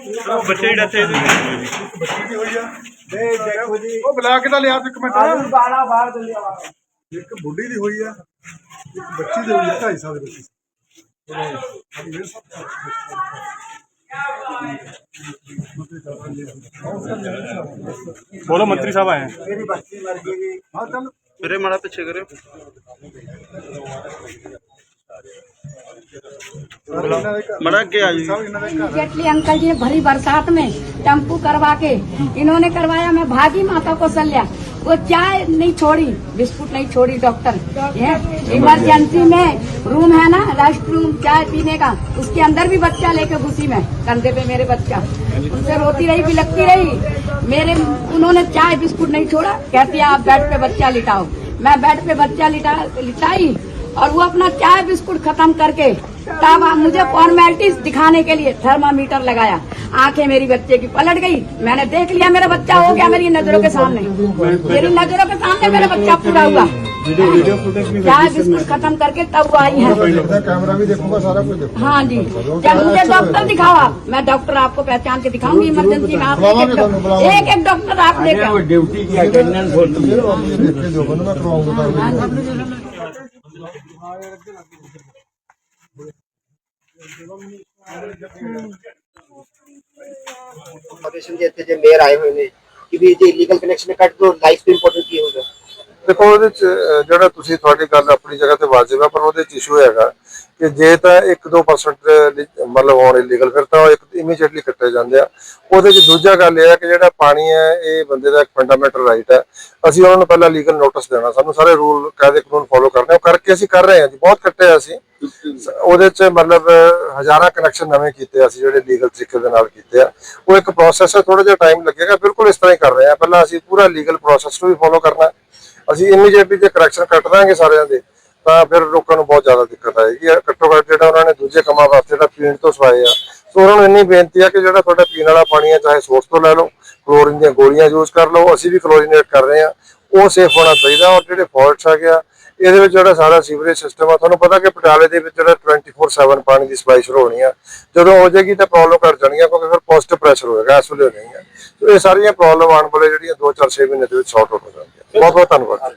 ਬੱਚੇ ਜਿਹੜਾ ਇੱਥੇ ਬੱਚੀ ਦੀ ਹੋਈ ਆ ਉਹ ਬੁਲਾ ਕੇ ਤਾਂ ਲਿਆ ਇੱਕ ਮਿੰਟ। ਇੱਕ ਬੁੱਢੀ ਦੀ ਹੋਈ ਆ ਇੱਕ ਬੱਚੀ ਦੀ ਹੋਈ ਆ 2.5 ਸਾਲ ਦੀ ਬੱਚੀ। ਬੋਲੋ ਮੰਤਰੀ ਸਾਹਿਬ ਆਏ हैं ਮੇਰੀ ਬੱਚੀ ਮਰ ਗਈ ਹਾਂ ਚੱਲ। ਵੀਰੇ ਮਾੜਾ ਪਿੱਛੇ ਕਰਿਓ। जेटली अंकल जी भरी बरसात में टेंपू करवा के इन्होंने करवाया, मैं भागी माता को सल्या वो चाय नहीं छोड़ी, बिस्कुट नहीं छोड़ी, डॉक्टर। इमरजेंसी में रूम है ना, रेस्ट रूम, चाय पीने का। उसके अंदर भी बच्चा लेके घुसी में, कंधे पे मेरे बच्चा। उनसे रोती रही भी लगती रही। मेरे, उन्होंने चाय बिस्कुट नहीं छोड़ा। कहती, आप बेड पे बच्चा लिटाओ। मैं बेड पे बच्चा लिटा, लिटाई और वो अपना चाय बिस्कुट खत्म करके तब मुझे फॉर्मेलिटीज दिखाने के लिए थर्मामीटर लगाया। आँखें मेरी बच्चे की पलट गई। मैंने देख लिया मेरा बच्चा हो गया मेरी नज़रों के सामने। मेरी नज़रों के सामने मेरा बच्चा पूरा हुआ। चाय बिस्कुट खत्म करके तब वो आई है। कैमरा भी देखूँगा सारा कुछ हाँ जी। जब मुझे डॉक्टर दिखाओ आप मैं डॉक्टर आपको पहचान के दिखाऊँगी इमरजेंसी में आप एक एक डॉक्टर आप देखा। ड्यूटी की अटेंडेंस होती है। ਦੇਖ ਕੇ ਦਿਓ ਬੰਦਾ ਮੈਂ ਕਰਵਾਉਂਗਾ ਫਾਊਂਡੇਸ਼ਨ ਦੇ ਇੱਥੇ ਜੇ ਮੇਅਰ ਆਏ ਹੋਏ ਨੇ ਕਿ ਵੀ ਜੇ ਇਲੀਗਲ ਦੇਖੋ, ਉਹਦੇ ਚ ਜਿਹੜਾ ਤੁਸੀਂ ਤੁਹਾਡੀ ਗੱਲ ਆਪਣੀ ਜਗ੍ਹਾ ਤੇ ਵਾਜਿਬ ਹੈ ਪਰ ਉਹਦੇ ਚ ਇਸ਼ੂ ਹੈਗਾ ਕਿ ਜੇ ਤਾਂ 1-2% ਮਤਲਬ ਹੋਣ ਇਲੀਗਲ ਫਿਰ ਤਾਂ ਉਹ ਇੱਕ ਇਮੀਡੀਏਟਲੀ ਕੱਟੇ ਜਾਂਦੇ ਆ। ਉਹਦੇ ਚ ਦੂਜਾ ਗੱਲ ਇਹ ਹੈ ਕਿ ਜਿਹੜਾ ਪਾਣੀ ਹੈ, ਇਹ ਬੰਦੇ ਦਾ ਇੱਕ ਫੰਡਾਮੈਂਟਲ ਰਾਈਟ ਹੈ। ਅਸੀਂ ਉਹਨਾਂ ਨੂੰ ਪਹਿਲਾਂ ਲੀਗਲ ਨੋਟਿਸ ਦੇਣਾ, ਸਾਨੂੰ ਸਾਰੇ ਰੂਲ ਕਾਇਦੇ ਕਾਨੂੰਨ ਫੋਲੋ ਕਰਨੇ ਉਹ ਕਰਕੇ ਅਸੀਂ ਕਰ ਰਹੇ ਹਾਂ ਜੀ, ਬਹੁਤ ਕੱਟੇ ਅਸੀਂ। ਉਹਦੇ ਚ ਮਤਲਬ ਹਜ਼ਾਰਾਂ ਕਨੈਕਸ਼ਨ ਨਵੇਂ ਕੀਤੇ ਅਸੀਂ, ਜਿਹੜੇ ਲੀਗਲ ਤਰੀਕੇ ਦੇ ਨਾਲ ਕੀਤੇ ਆ। ਉਹ ਇੱਕ ਪ੍ਰੋਸੈਸ ਹੈ ਥੋੜਾ ਜਿਹਾ ਟਾਈਮ ਲੱਗੇਗਾ, ਬਿਲਕੁਲ ਇਸ ਤਰ੍ਹਾਂ ਹੀ ਕਰ ਰਹੇ ਆ। ਪਹਿਲਾਂ ਅਸੀਂ ਪੂਰਾ ਲੀਗਲ ਪ੍ਰੋਸੈਸ ਨੂੰ ਵੀ ਫੋਲੋ ਕਰਨਾ। ਅਸੀਂ ਇਮੀਡੀਏਟਲੀ ਜੇ ਕਰੈਕਸ਼ਨ ਕੱਟ ਦਾਂਗੇ ਸਾਰਿਆਂ ਦੇ, ਤਾਂ ਫਿਰ ਲੋਕਾਂ ਨੂੰ ਬਹੁਤ ਜ਼ਿਆਦਾ ਦਿੱਕਤ ਆਏਗੀ। ਇਹ ਘੱਟੋ ਘੱਟ ਜਿਹੜਾ ਉਹਨਾਂ ਨੇ ਦੂਜੇ ਕੰਮਾਂ ਵਾਸਤੇ ਜਿਹੜਾ ਪੀਣ ਤੋਂ ਸਵਾਏ ਆ, ਸੋ ਉਹਨਾਂ ਨੂੰ ਇੰਨੀ ਬੇਨਤੀ ਆ ਕਿ ਜਿਹੜਾ ਤੁਹਾਡਾ ਪੀਣ ਵਾਲਾ ਪਾਣੀ ਆ, ਚਾਹੇ ਸੋਰਸ ਤੋਂ ਲੈ ਲਓ ਕਲੋਰੀਨ ਦੀਆਂ ਗੋਲੀਆਂ ਯੂਜ਼ ਕਰ ਲਓ, ਅਸੀਂ ਵੀ ਕਲੋਰੀਨੇਟ ਕਰ ਰਹੇ ਆ, ਉਹ ਸੇਫ ਹੋਣਾ ਚਾਹੀਦਾ ਔਰ ਜਿਹੜੇ ਫਾਲਟਸ ਆ ਗਿਆ ਇਹਦੇ ਵਿੱਚ ਜਿਹੜਾ ਸਾਰਾ ਸੀਵਰੇਜ ਸਿਸਟਮ ਆ, ਤੁਹਾਨੂੰ ਪਤਾ ਕਿ ਪਟਿਆਲੇ ਦੇ ਵਿੱਚ ਜਿਹੜਾ 24/7 ਪਾਣੀ ਦੀ ਸਪਲਾਈ ਸ਼ੁਰੂ ਹੋਣੀ ਆ। ਜਦੋਂ ਹੋ ਜਾਏਗੀ ਤਾਂ ਪ੍ਰੋਬਲਮ ਘਟ ਜਾਣਗੀਆਂ ਕਿਉਂਕਿ ਫਿਰ ਪੋਜ਼ਿਟਿਵ ਪ੍ਰੈਸ਼ਰ ਹੋਏਗਾ, ਇਸ ਵੇਲੇ ਨਹੀਂ ਹੈ ਸੋ ਇਹ ਸਾਰੀਆਂ ਪ੍ਰੋਬਲਮ ਆਉਣ ਵਾਲੇ ਜਿਹੜੀਆਂ 2-4 6 ਮਹੀਨੇ ਦੇ ਵਿੱਚ ਸੌਟ ਆਊਟ ਹੋ ਜਾਣਗੀਆਂ। বৰ্তন কৰে